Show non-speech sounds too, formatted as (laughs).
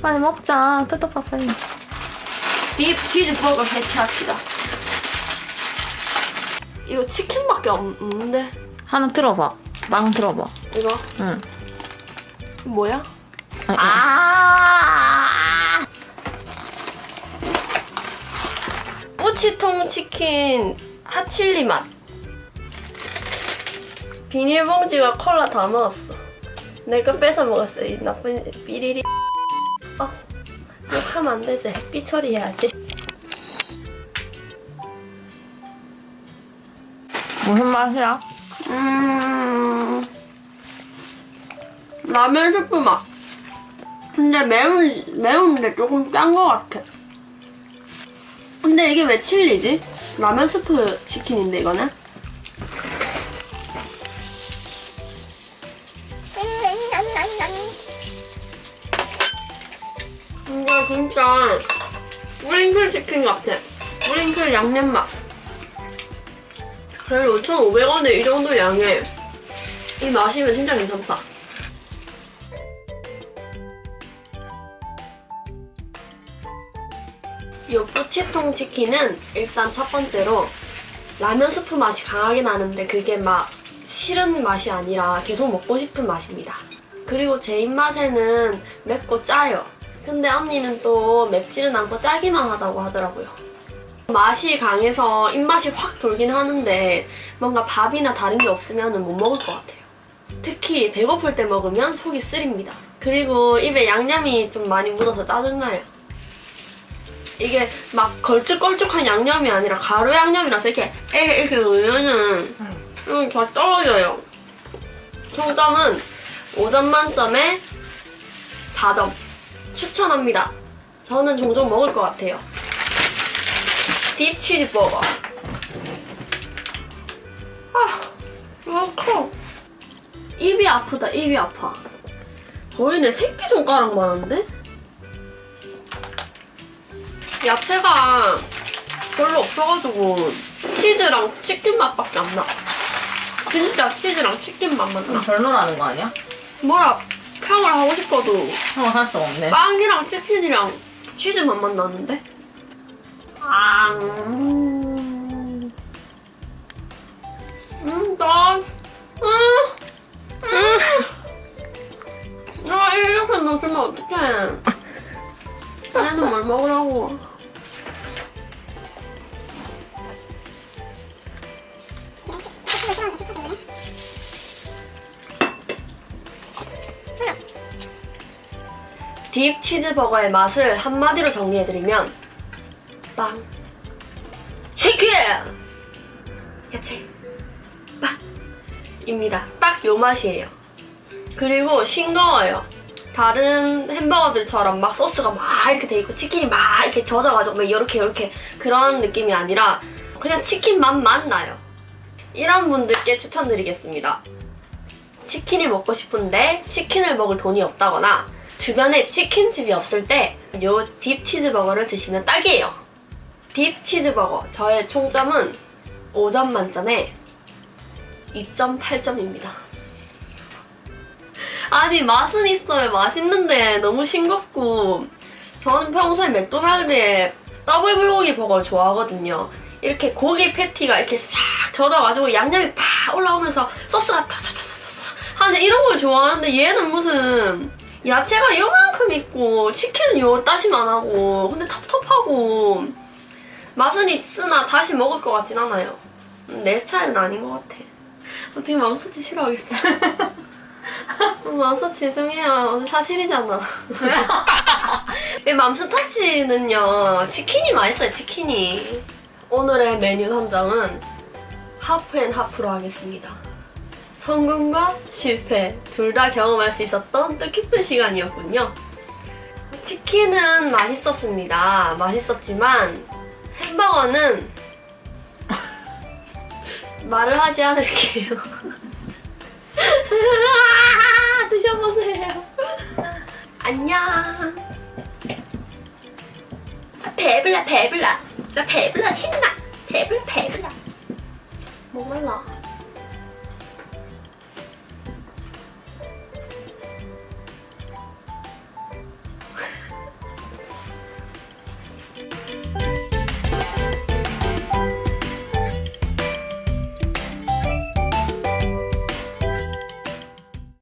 빨리 먹자. 뜯어봐 빨리. 딥 치즈 버거 해체합시다. 이거 치킨밖에 없- 없는데 하나 들어봐. 망 들어봐. 이거 응. 뭐야? 아니, 아! 꼬치통 치킨 핫칠리 맛. 비닐봉지와 콜라 다 먹었어. 내 거 뺏어 먹었어. 이 나쁜 삐리리. 어, 욕하면 안 되지. 삐 처리해야지. 무슨 맛이야? 음, 라면 스프 맛. 근데 매운, 매운데 조금 짠것 같아. 근데 이게 왜 칠리지? 라면 스프 치킨인데, 이거는? 진짜 뿌링클 치킨 같아. 뿌링클 양념 맛. 그래도 5,500원에 이 정도 양에 이 맛이면 진짜 괜찮다. 이 뿌치통 치킨은 일단 첫 번째로 라면 스프 맛이 강하게 나는데 그게 막 싫은 맛이 아니라 계속 먹고 싶은 맛입니다. 그리고 제 입맛에는 맵고 짜요. 근데 언니는 또 맵지는 않고 짜기만 하다고 하더라고요. 맛이 강해서 입맛이 확 돌긴 하는데 뭔가 밥이나 다른 게 없으면 못 먹을 것 같아요. 특히 배고플 때 먹으면 속이 쓰립니다. 그리고 입에 양념이 좀 많이 묻어서 짜증나요. 이게 막 걸쭉걸쭉한 양념이 아니라 가루 양념이라서 이렇게 이렇게, 이렇게 넣으면은 음, 다 떨어져요. 총점은 5점 만점에 4점. 추천합니다. 저는 종종 먹을 것 같아요. 딥 치즈 버거. 아, 너무 커. 입이 아프다, 입이 아파. 거의 내 새끼 손가락만 한데? 야채가 별로 없어가지고 치즈랑 치킨 맛밖에 안 나. 진짜 치즈랑 치킨 맛만 나. 별로라는 거 아니야? 뭐라 평을 하고 싶어도 형은 할수 없네. 빵이랑 치킨이랑 치즈 맛만 나는데? 아, 음, 음, 나, 음, 음. 아, 이렇게 넣어주면 어떡해. 얘는 뭘 먹으라고. 딥 치즈버거의 맛을 한마디로 정리해드리면 빵 치킨 야채 빵입니다. 딱 요 맛이에요. 그리고 싱거워요. 다른 햄버거들처럼 막 소스가 막 이렇게 돼 있고 치킨이 막 이렇게 젖어가지고 막 이렇게 이렇게 그런 느낌이 아니라 그냥 치킨 맛만 나요. 이런 분들께 추천드리겠습니다. 치킨이 먹고 싶은데 치킨을 먹을 돈이 없다거나 주변에 치킨집이 없을 때요딥 치즈버거를 드시면 딱이에요. 딥 치즈버거 저의 총점은 5점 만점에 2.8점입니다. (laughs) 아니 맛은 있어요. 맛있는데 너무 싱겁고 저는 평소에 맥도날드에 더블 불고기 버거를 좋아하거든요. 이렇게 고기 패티가 이렇게 싹 젖어가지고 양념이 팍 올라오면서 소스가 타타타타타 하는데 이런 걸 좋아하는데 얘는 무슨 야채가 요만큼 있고 치킨은 요 따시만 하고 근데 텁텁하고 맛은 있으나 다시 먹을 것 같진 않아요. 음, 내 스타일은 아닌 것 같아. 어떻게 맘소치 싫어하겠어. 음, 맘소치 죄송해요. 사실이잖아. (laughs) 이 맘스터치는요 치킨이 맛있어요 치킨이. 오늘의 메뉴 선정은 하프앤하프로 하겠습니다. 성공과 실패 둘 다 경험할 수 있었던 뜻깊은 시간이었군요. 치킨은 맛있었습니다. 맛있었지만 햄버거는 (laughs) 말을 하지 않을게요. (laughs) 드셔보세요. 안녕. 배불러 배불러. 나 배불러 신나. 배불러 배불러.